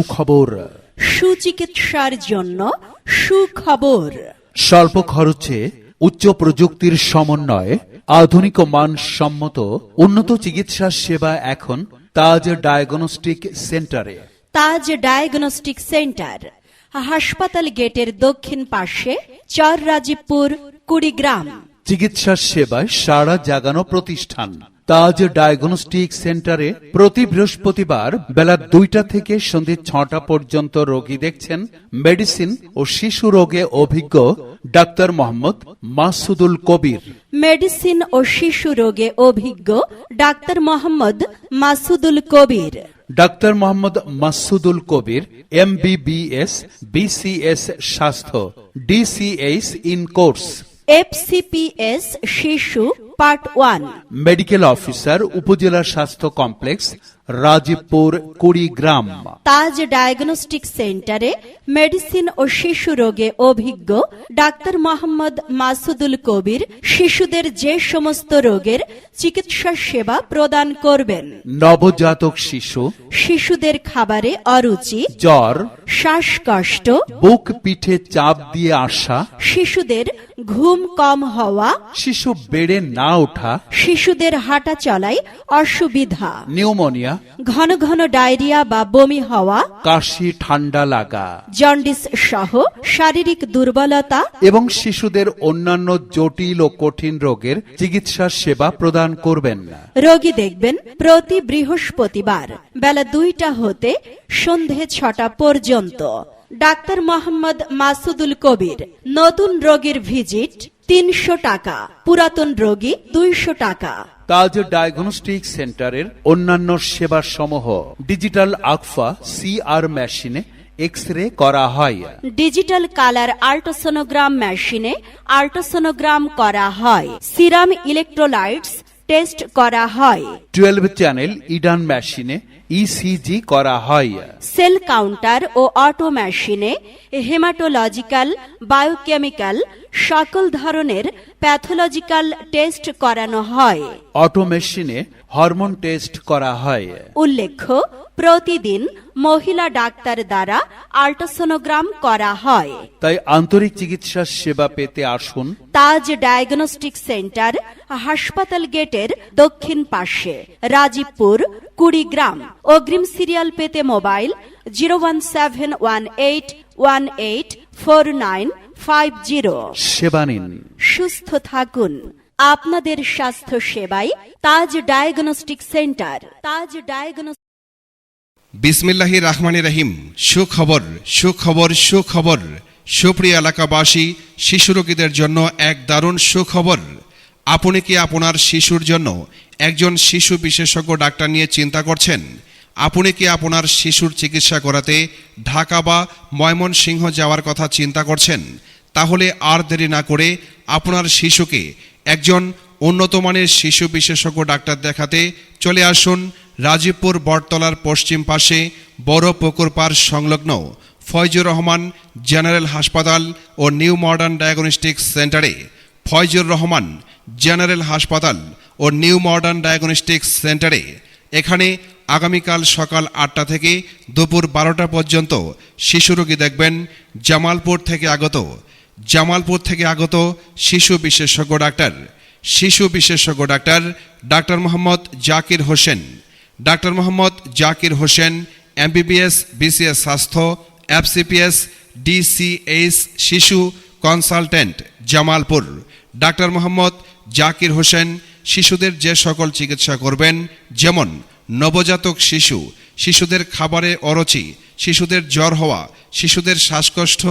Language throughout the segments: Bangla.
সুখবর। সুচিকিৎসার জন্য সুখবর। স্বল্প খরচে উচ্চ প্রযুক্তির সমন্বয়ে আধুনিক মানসম্মত উন্নত চিকিৎসা সেবা এখন তাজ ডায়াগনস্টিক সেন্টারে। তাজ ডায়াগনস্টিক সেন্টার হাসপাতাল গেটের দক্ষিণ পাশে চর রাজীবপুর কুড়িগ্রাম। চিকিৎসা সেবায় সারা জাগানো প্রতিষ্ঠান। তাজ ডায়াগনস্টিক সেন্টারে প্রতি বৃহস্পতিবার বেলা দুইটা থেকে সন্ধে ছটা পর্যন্ত রোগী দেখছেন মেডিসিন ও শিশু রোগে অভিজ্ঞ ডাক্তার মোহাম্মদ মাসুদুল কবির। মেডিসিন ও শিশু রোগে অভিজ্ঞ doctor Mohammad Masudul Kabir. Doctor Mohammad Masudul Kabir M BBS BCS স্বাস্থ্য ডিসিএইচ ইন কোর্স। এফসিপিএস শিশু part one medical officer upazila স্বাস্থ্য কমপ্লেক্স রাজীবপুর কুড়িগ্রাম। তাজ ডায়াগনস্টিক সেন্টারে মেডিসিন ও শিশু রোগে অভিজ্ঞ ডাক্তার মোহাম্মদ মাসুদুল কবির শিশুদের যে সমস্ত রোগের চিকিৎসা সেবা প্রদান করবেন। নবজাতক শিশু শিশুদের খাবারে অরুচি জ্বর শ্বাসকষ্ট বুক পিঠে চাপ দিয়ে আসা শিশুদের ঘুম কম হওয়া শিশু বেড়ে না ওঠা শিশুদের হাঁটা চলায় অসুবিধা। নিউমোনিয়া ঘন ঘন ডায়রিয়া বা বমি হওয়া কাশি ঠান্ডা লাগা জন্ডিস সহ শারীরিক দুর্বলতা এবং শিশুদের অন্যান্য জটিল ও কঠিন রোগের চিকিৎসা সেবা প্রদান করবেন রোগী দেখবেন প্রতি বৃহস্পতিবার বেলা দুইটা হতে সন্ধে ছটা পর্যন্ত। ডাক্তার মোহাম্মদ মাসুদুল কবির নতুন রোগীর ভিজিট তিনশো টাকা। পুরাতন রোগী দুইশো টাকা। তাজ ডায়াগনস্টিক সেন্টারের অন্যান্য সেবা সমূহ ডিজিটাল আকফা সিআর মেশিনে এক্স রে করা হয়। ডিজিটাল কালার আল্ট্রাসোনোগ্রাম মেশিনে আল্ট্রাসোনোগ্রাম করা হয়। সিরাম ইলেকট্রোলাইটস টেস্ট করা হয়। টুয়েলভ চ্যানেল ইডান মেশিনে ইসিজি করা হয়। সেল কাউন্টার ও অটো মেশিনে হেমাটোলজিক্যাল বায়োকেমিক্যাল সকল ধরনের প্যাথোলজিক্যাল টেস্ট করানো হয়। অটো মেশিনে হরমোন টেস্ট করা হয়। উল্লেখ্য প্রতিদিন মহিলা ডাক্তার দ্বারা আল্ট্রাসোনোগ্রাম করা হয়। তাই আন্তরিক চিকিৎসা সেবা পেতে আসুন। তাজ ডায়াগনস্টিক সেন্টার হাসপাতাল গেটের দক্ষিণ পাশে রাজীবপুর কুড়িগ্রাম। অগ্রিম সিরিয়াল পেতে mobile zero one seven one eight one eight four nine five zero. সেবা নিন। সুস্থ থাকুন। আপনাদের স্বাস্থ্য সেবায় Taj diagnostic centre. Taj diagnostic বিসমিল্লাহি রহমানি রহিম। সুখবর সুখবর সুখবর। সুপ্রিয় এলাকাবাসী শিশু রোগীদের জন্য এক দারুণ সুখবর। আপনি কি আপনার শিশুর জন্য একজন শিশু বিশেষজ্ঞ ডাক্তার নিয়ে চিন্তা করছেন? আপনি কি আপনার শিশুর চিকিৎসা করাতে ঢাকা বা ময়মনসিংহ যাওয়ার কথা চিন্তা করছেন? তাহলে আর দেরি না করে আপনার শিশুকে একজন উন্নত মানের শিশু বিশেষজ্ঞ ডাক্তার দেখাতে চলে আসুন রাজীবপুর বটতলার পশ্চিম পাশে বড় পুকুর পার সংলগ্ন ফয়জুর রহমান জেনারেল হাসপাতাল ও নিউ মডার্ন ডায়াগনস্টিক সেন্টারে। ফয়জুর রহমান, জেনারেল হাসপাতাল ও নিউ মডার্ন ডায়াগনস্টিক সেন্টারে এখানে আগামীকাল সকাল আটটা থেকে দুপুর বারোটা পর্যন্ত শিশু রোগী দেখবেন। জামালপুর থেকে আগত, জামালপুর থেকে আগত শিশু বিশেষজ্ঞ ডাক্তার, শিশু বিশেষজ্ঞ doctor doctor Mohammad Zakir Hossain, doctor Mohammad Zakir Hossain, MBBS, BCS স্বাস্থ্য, এফসিপিএস, ডিসিএইচ, শিশু কনসালটেন্ট, জামালপুর। ডাক্তার মোহাম্মদ জাকির হোসেন, শিশুদের যে সকল চিকিৎসা করবেন, যেমন নবজাতক শিশু, শিশুদের খাবারে অরুচি, শিশুদের জ্বর হওয়া, শিশুদের শ্বাসকষ্ট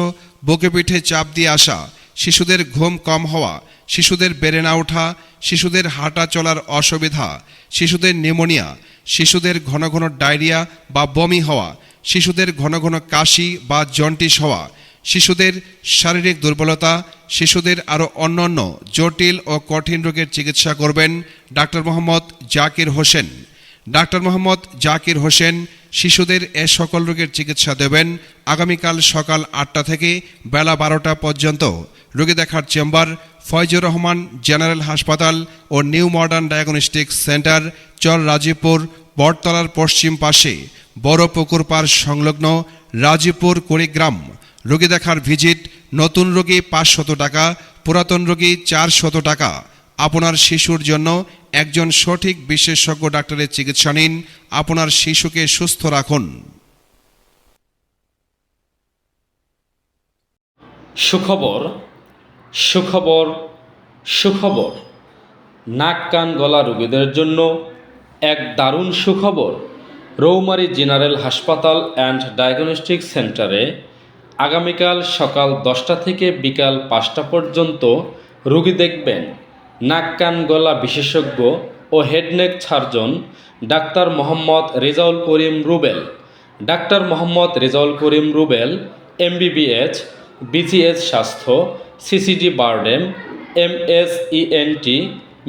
বুকে পিঠে চাপ দিয়ে আসা, শিশুদের ঘুম কম হওয়া, শিশুদের বেড়ে না ওঠা, শিশুদের হাঁটা চলার অসুবিধা, শিশুদের নিউমোনিয়া, শিশুদের ঘন ঘন ডায়রিয়া বা বমি হওয়া, শিশুদের ঘন ঘন কাশি বা জন্টিস হওয়া শিশুদের শারীরিক দুর্বলতা, শিশুদের আরও অন্যান্য জটিল ও কঠিন রোগের চিকিৎসা করবেন ডাক্তার মোহাম্মদ জাকির হোসেন। ডাক্তার মোহাম্মদ জাকির হোসেন শিশুদের এ সকল রোগের চিকিৎসা দেবেন আগামীকাল সকাল আটটা থেকে বেলা বারোটা পর্যন্ত। রোগী দেখার চেম্বার, ফয়জুর রহমান জেনারেল হাসপাতাল ও new modern diagnostic centre, Char Rajibpur, বটতলার পশ্চিম পাশে, বড় পুকুর পার সংলগ্ন রাজীপুর কুড়িগ্রাম। রোগী দেখার ভিজিট, নতুন রোগী পাঁচশত টাকা, পুরাতন রোগী চারশত টাকা। আপনার শিশুর জন্য একজন সঠিক বিশেষজ্ঞ ডাক্তারের চিকিৎসা নিন। আপনার শিশুকে সুস্থ রাখুন। সুখবর সুখবর সুখবর। নাক, কান, গলা রোগীদের জন্য এক দারুণ সুখবর। রৌমারি জেনারেল হাসপাতাল অ্যান্ড ডায়াগনস্টিক সেন্টারে আগামীকাল সকাল দশটা থেকে বিকাল পাঁচটা পর্যন্ত রুগী দেখবেন। নাক, কান, গলা বিশেষজ্ঞ ও head neck surgeon doctor Mohammad Rezaul Karim Rubel. Doctor Mohammad Rezaul Karim Rubel MBBS BGS স্বাস্থ্য CCD BIRDEM, MS ENT,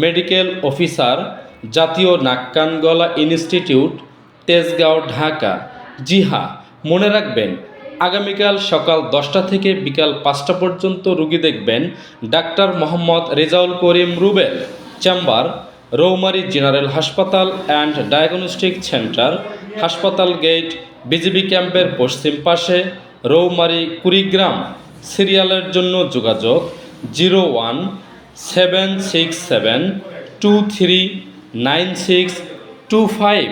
medical officer, জাতীয় নাক্কান গলা ইনস্টিটিউট, তেজগাঁও, ঢাকা। জি হ্যাঁ মনে রাখবেন আগামীকাল সকাল দশটা থেকে বিকাল পাঁচটা পর্যন্ত রুগী দেখবেন doctor Mohammad Rezaul Karim Rubel, chamber, Roumari general হাসপাতাল অ্যান্ড ডায়াগনস্টিক সেন্টার, হাসপাতাল গেট, বিজিবি ক্যাম্পের পশ্চিম পাশে, রৌমারি কুড়িগ্রাম। সিরিয়ালের জন্য যোগাযোগ zero one seven six seven two three nine six two five.